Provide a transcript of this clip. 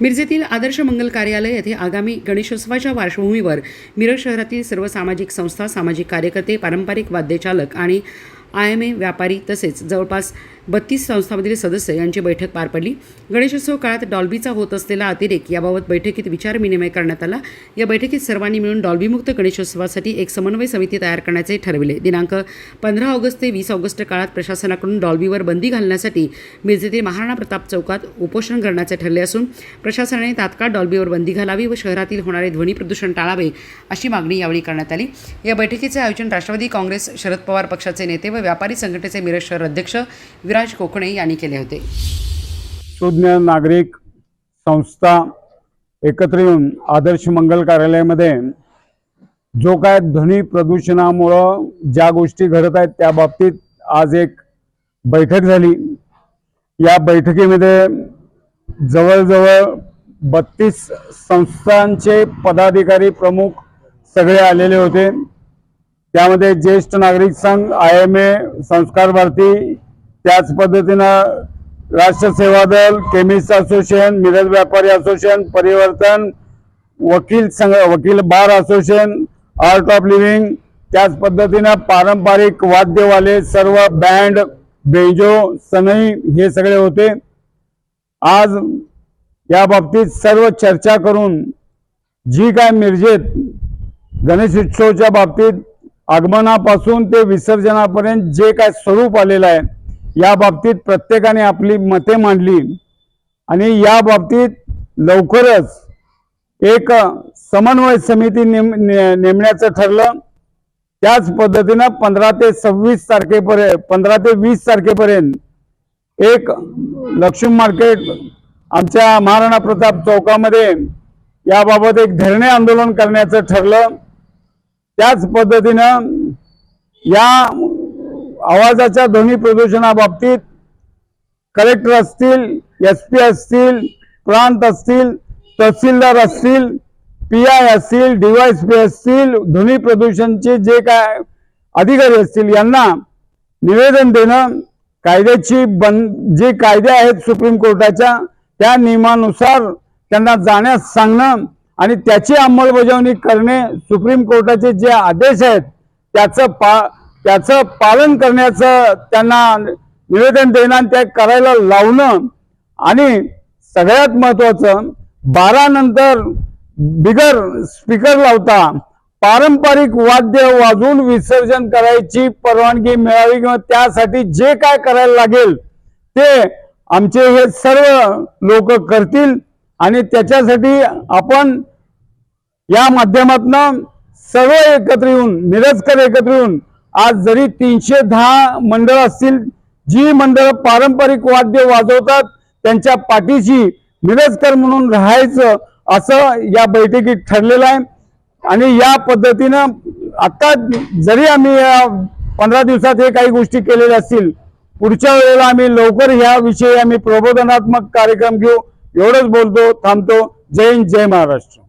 मिरजेतील आदर्श मंगल कार्यालय येथे आगामी गणेशोत्सवाच्या पार्श्वभूमीवर मिरज शहरातील सर्व सामाजिक संस्था सामाजिक कार्यकर्ते पारंपरिक वाद्यचालक आणि आय एम ए व्यापारी तसेच जवळपास बत्तीस संस्थांमधील सदस्य यांची बैठक पार पडली. गणेशोत्सव काळात डॉल्बीचा होत असलेला अतिरेक याबाबत बैठकीत विचारविनिमय करण्यात आला. या बैठकीत सर्वांनी मिळून डॉल्बीमुक्त गणेशोत्सवासाठी एक समन्वय समिती तयार करण्याचे ठरविले. दिनांक पंधरा ऑगस्ट ते वीस ऑगस्ट काळात प्रशासनाकडून डॉल्बीवर बंदी घालण्यासाठी मिरजेतील महाराणा प्रताप चौकात उपोषण करण्याचे ठरले असून प्रशासनाने तात्काळ डॉल्बीवर बंदी घालावी व शहरातील होणारे ध्वनी प्रदूषण टाळावे अशी मागणी यावेळी करण्यात आली. या बैठकीचे आयोजन राष्ट्रवादी काँग्रेस शरद पवार पक्षाचे नेते व व्यापारी संघटनेचे मिरज शहर अध्यक्ष विराज कोकणे यांनी केले होते. सुज्ञ नागरिक संस्था एकत्र येऊन आदर्श मंगल कार्यालयामध्ये जो काय ध्वनी प्रदूषणामुळं ज्या गोष्टी घडत आहेत त्या बाबतीत आज एक बैठक झाली. या बैठकीमध्ये जवळजवळ बत्तीस संस्थांचे पदाधिकारी प्रमुख सगळे आलेले होते. त्यामध्ये ज्येष्ठ नागरिक संघ आय एम ए संस्कार भारती त्याच पद्धतीनं राष्ट्र सेवा दल केमिस्ट असोसिएशन मिरज व्यापारी असोसिएशन परिवर्तन वकील संघ वकील bar association Art of Living त्याच पद्धतीनं पारंपरिक वाद्यवाले सर्व बँड बेंजो सनई हे सगळे होते. आज या बाबतीत सर्व चर्चा करून जी काय मिरजेत गणेश उत्सवच्या बाबतीत आगमनापासून ते विसर्जनापर्यंत जे काय स्वरूप आलेलं आहे या बाबतीत प्रत्येकाने आपली मते मांडली. आणि या बाबतीत लवकरच एक समन्वय समिती नेम ने- नेमण्याचं ठरलं. त्याच पद्धतीनं पंधरा ते सव्वीस तारखेपर्यंत पंधरा ते वीस तारखेपर्यंत एक लक्ष्मी मार्केट आमच्या महाराणा प्रताप चौकामध्ये याबाबत एक धरणे आंदोलन करण्याचं ठरलं. त्याच पद्धतीनं या आवाजाच्या ध्वनी प्रदूषणाबाबतीत कलेक्टर असतील एस पी असतील प्रांत असतील तहसीलदार असतील पी आय असतील डीवायस पी असतील ध्वनी प्रदूषणचे जे काय अधिकारी असतील यांना निवेदन देणं कायद्याची बन जे कायदे आहेत सुप्रीम कोर्टाच्या त्या नियमानुसार त्यांना जाण्यास सांगणं आणि त्याची अंमलबजावणी करणे सुप्रीम कोर्टाचे जे आदेश आहेत त्याचं पा त्याचं पालन करण्याचं त्यांना निवेदन देणं आणि ते करायला लावणं आणि सगळ्यात महत्वाचं बारा नंतर बिगर स्पीकर लावता पारंपरिक वाद्य वाजून विसर्जन करायची परवानगी मिळावी किंवा त्यासाठी जे काय करायला लागेल ते आमचे हे सर्व लोक करतील. आणि त्याच्यासाठी आपण या माध्यमातून सर्व एकत्र येऊन मिरजकर एकत्र येऊन आज जरी तीनशे दहा मंडळ असतील जी मंडळ पारंपरिक वाद्य वाजवतात त्यांच्या पाठीशी मिरजकर म्हणून राहायचं असं या बैठकीत ठरलेलं आहे. आणि या पद्धतीनं आता जरी आम्ही या पंधरा दिवसात हे काही गोष्टी केलेल्या असतील पुढच्या वेळेला आम्ही लवकर ह्या विषयी आम्ही प्रबोधनात्मक कार्यक्रम घेऊ. एवढंच बोलतो थांबतो. जय हिंद जय महाराष्ट्र.